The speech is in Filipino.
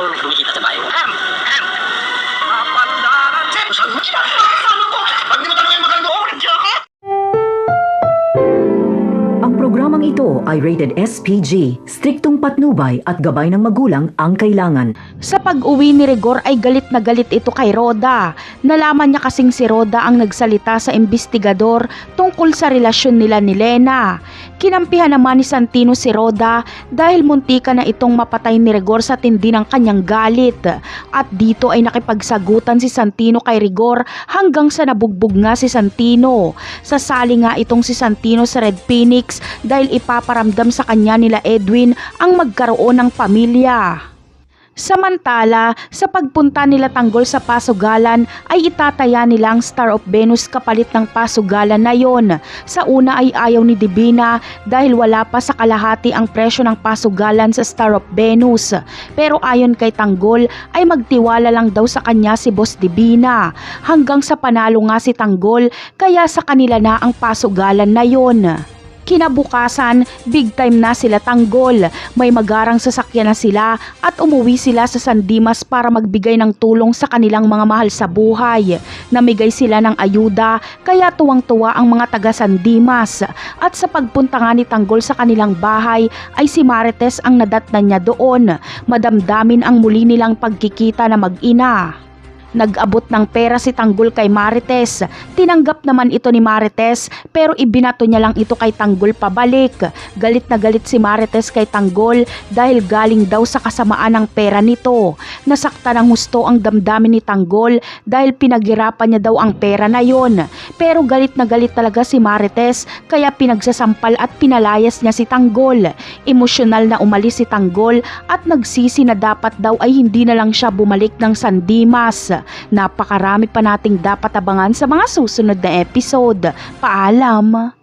ako lumilipat sa bayo. Ham! Ham! Kapandaran! Sir, saan mo kinakasama ko? Pag di mo tanongin maganda ako, nandiyan! Ang programang ito ay rated SPG, striktong patnubay at gabay ng magulang ang kailangan. Sa pag-uwi ni Rigor ay galit na galit ito kay Roda. Nalaman niya kasing si Roda ang nagsalita sa investigador tungkol sa relasyon nila ni Lena. Kinampihan naman ni Santino si Roda dahil muntika na itong mapatay ni Rigor sa tindi ng kanyang galit. At dito ay nakipagsagutan si Santino kay Rigor hanggang sa nabugbog nga si Santino. Sasali nga itong si Santino sa Red Phoenix dahil ipaparamdam sa kanya nila Edwin ang magkaroon ng pamilya. Samantala, sa pagpunta nila tanggol sa pasugalan ay itataya nila ang Star of Venus kapalit ng pasugalan na yon. Sa una ay ayaw ni Divina dahil wala pa sa kalahati ang presyo ng pasugalan sa Star of Venus. Pero ayon kay Tanggol ay magtiwala lang daw sa kanya si Boss Divina. Hanggang sa panalo nga si Tanggol kaya sa kanila na ang pasugalan na yon. Kinabukasan, big time na sila tanggol. May magarang sasakyan na sila at umuwi sila sa San Dimas para magbigay ng tulong sa kanilang mga mahal sa buhay. Namigay sila ng ayuda kaya tuwang-tuwa ang mga taga San Dimas. At sa pagpunta nga ni Tanggol sa kanilang bahay ay si Marites ang nadatnan niya doon. Madamdamin ang muli nilang pagkikita na mag-ina. Nag-abot ng pera si Tanggol kay Marites. Tinanggap naman ito ni Marites pero ibinato niya lang ito kay Tanggol pabalik. Galit na galit si Marites kay Tanggol dahil galing daw sa kasamaan ng pera nito. Nasakta ng husto ang damdamin ni Tanggol dahil pinaghirapan niya daw ang pera na yon. Pero galit na galit talaga si Marites kaya pinagsasampal at pinalayas niya si Tanggol. Emosyonal na umalis si Tanggol at nagsisi na dapat daw ay hindi na lang siya bumalik ng San Dimas. Napakarami pa nating dapat abangan sa mga susunod na episode. Paalam!